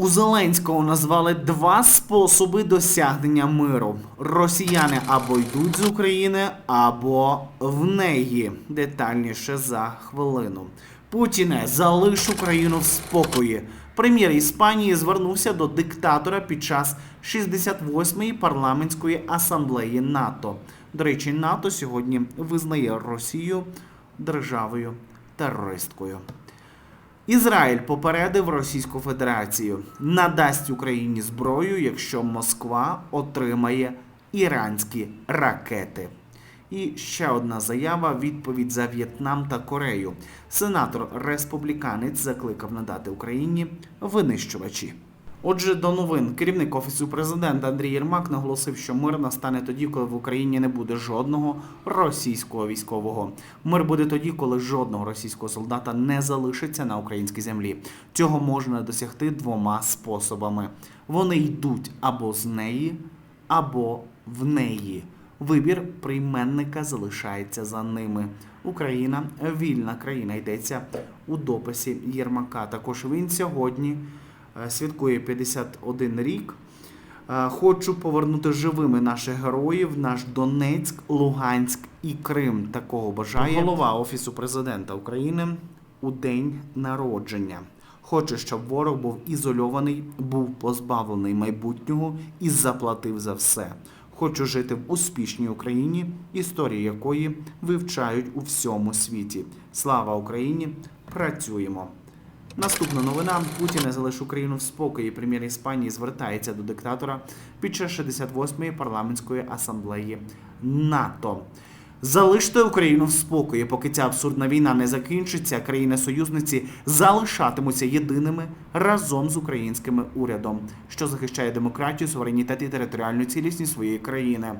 У Зеленського назвали два способи досягнення миру: росіяни або йдуть з України, або в неї. Детальніше за хвилину. Путіне, залиш Україну в спокої. Прем'єр Іспанії звернувся до диктатора під час 68-ї парламентської асамблеї НАТО. До речі, НАТО сьогодні визнає Росію державою терористкою. Ізраїль попередив Російську Федерацію надасть Україні зброю, якщо Москва отримає іранські ракети. І ще одна заява: відповідь за В'єтнам та Корею. Сенатор республіканець закликав надати Україні винищувачі. Отже, до новин керівник офісу президента Андрій Єрмак наголосив, що мир настане тоді, коли в Україні не буде жодного російського військового. Мир буде тоді, коли жодного російського солдата не залишиться на українській землі. Цього можна досягти двома способами: вони йдуть або з неї, або в неї. Вибір прийменника залишається за ними. Україна вільна країна йдеться у дописі Єрмака. Також він сьогодні святкує 51 рік. Е, Хочу повернути живими наших героїв, наш Донецьк, Луганськ і Крим. Такого бажає голова офісу президента України у день народження. Хоче, щоб ворог був ізольований, був позбавлений майбутнього і заплатив за все. Хочу жити в успішній Україні, історії якої вивчають у всьому світі. Слава Україні! Працюємо! Наступна новина: Путін не залиш Україну в спокої. Прем'єр Іспанії звертається до диктатора під час 68-ї парламентської асамблеї НАТО. Залиште Україну в спокої, поки ця абсурдна війна не закінчиться. Країни-союзниці залишатимуться єдиними разом з українським урядом, що захищає демократію, суверенітет і територіальну цілісність своєї країни.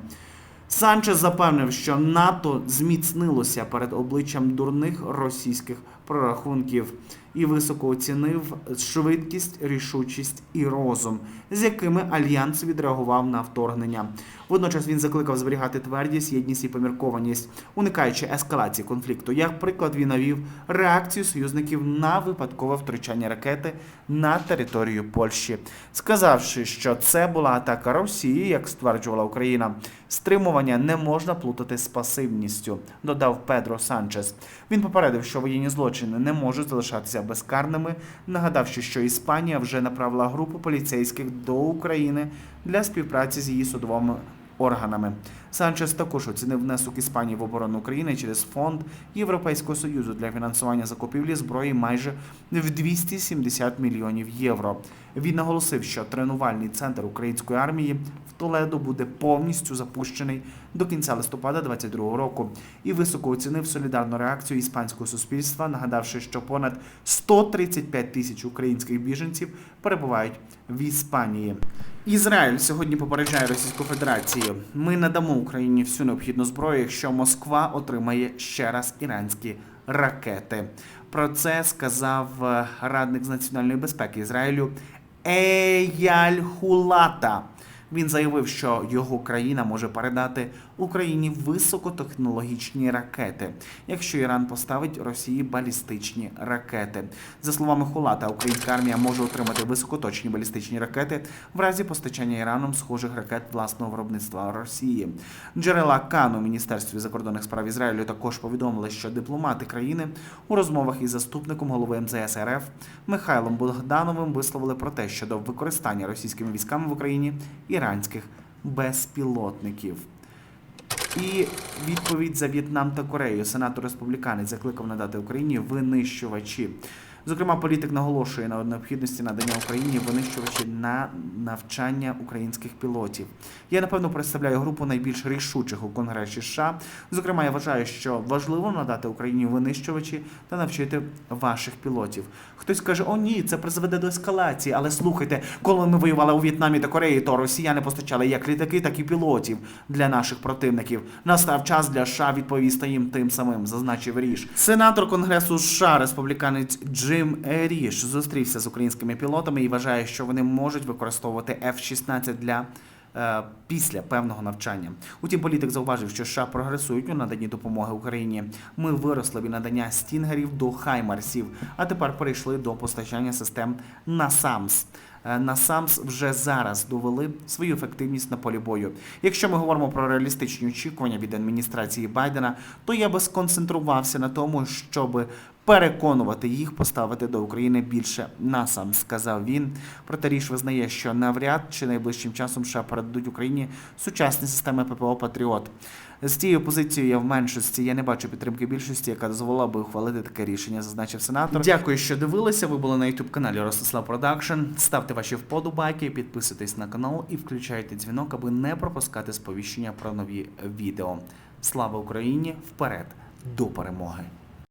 Санчес запевнив, що НАТО зміцнилося перед обличчям дурних російських прорахунків і високо оцінив швидкість, рішучість і розум, з якими альянс відреагував на вторгнення. Водночас він закликав зберігати твердість, єдність і поміркованість, уникаючи ескалації конфлікту. Як приклад, він навів реакцію союзників на випадкове втручання ракети на територію Польщі, сказавши, що це була атака Росії, як стверджувала Україна. Стримування не можна плутати з пасивністю, додав Педро Санчес. Він попередив, що воєнні злочини не можуть залишатися безкарними, нагадавши, що Іспанія вже направила групу поліцейських до України для співпраці з її судовими органами. Санчес також оцінив внесок Іспанії в оборону України через фонд Європейського союзу для фінансування закупівлі зброї майже в 270 мільйонів євро. Він наголосив, що тренувальний центр української армії в Толедо буде повністю запущений до кінця листопада 2022 року і високо оцінив солідарну реакцію іспанського суспільства, нагадавши, що понад 135 тисяч українських біженців перебувають в Іспанії. Ізраїль сьогодні попереджає Російську Федерацію. Ми надамо Україні всю необхідну зброю, якщо Москва отримає ще раз іранські ракети. Про це сказав е, радник з національної безпеки Ізраїлю Еяль Хулата. Він заявив, що його країна може передати Україні високотехнологічні ракети, якщо Іран поставить Росії балістичні ракети. За словами Хулата, українська армія може отримати високоточні балістичні ракети в разі постачання Іраном схожих ракет власного виробництва Росії. Джерела Кан у міністерстві закордонних справ Ізраїлю також повідомили, що дипломати країни у розмовах із заступником голови МЗС РФ Михайлом Богдановим висловили про те, щодо використання російськими військами в Україні іранських безпілотників. І відповідь за В'єтнам та Корею. Сенатор республіканець закликав надати Україні винищувачі. Зокрема, політик наголошує на необхідності надання Україні винищувачі на навчання українських пілотів. Я напевно представляю групу найбільш рішучих у Конгресі США. Зокрема, я вважаю, що важливо надати Україні винищувачі та навчити ваших пілотів. Хтось каже, о ні, це призведе до ескалації. Але слухайте, коли ми воювали у В'єтнамі та Кореї, то росіяни постачали як літаки, так і пілотів для наших противників. Настав час для США відповісти їм тим самим, зазначив Ріш. Сенатор Конгресу США, республіканець Джим Ріш, зустрівся з українськими пілотами і вважає, що вони можуть використовувати F-16 для. е, Після певного навчання. Утім, політик зауважив, що США прогресують у наданні допомоги Україні. Ми виросли від надання стінгерів до хаймарсів, а тепер перейшли до постачання систем NASAMS. е, Насамс вже зараз довели свою ефективність на полі бою. Якщо ми говоримо про реалістичні очікування від адміністрації Байдена, то я би сконцентрувався на тому, щоб переконувати їх поставити до України більше насам, сказав він. Проте ріш визнає, що навряд чи найближчим часом США передадуть Україні сучасні системи ППО Патріот. З цією позицією я в меншості. Я не бачу підтримки більшості, яка дозволила би ухвалити таке рішення, зазначив сенатор. Дякую, що дивилися. Ви були на youtube каналі Ростислав Продакшн. Ставте ваші вподобайки, підписуйтесь на канал і включайте дзвінок, аби не пропускати сповіщення про нові відео. Слава Україні! Вперед до перемоги!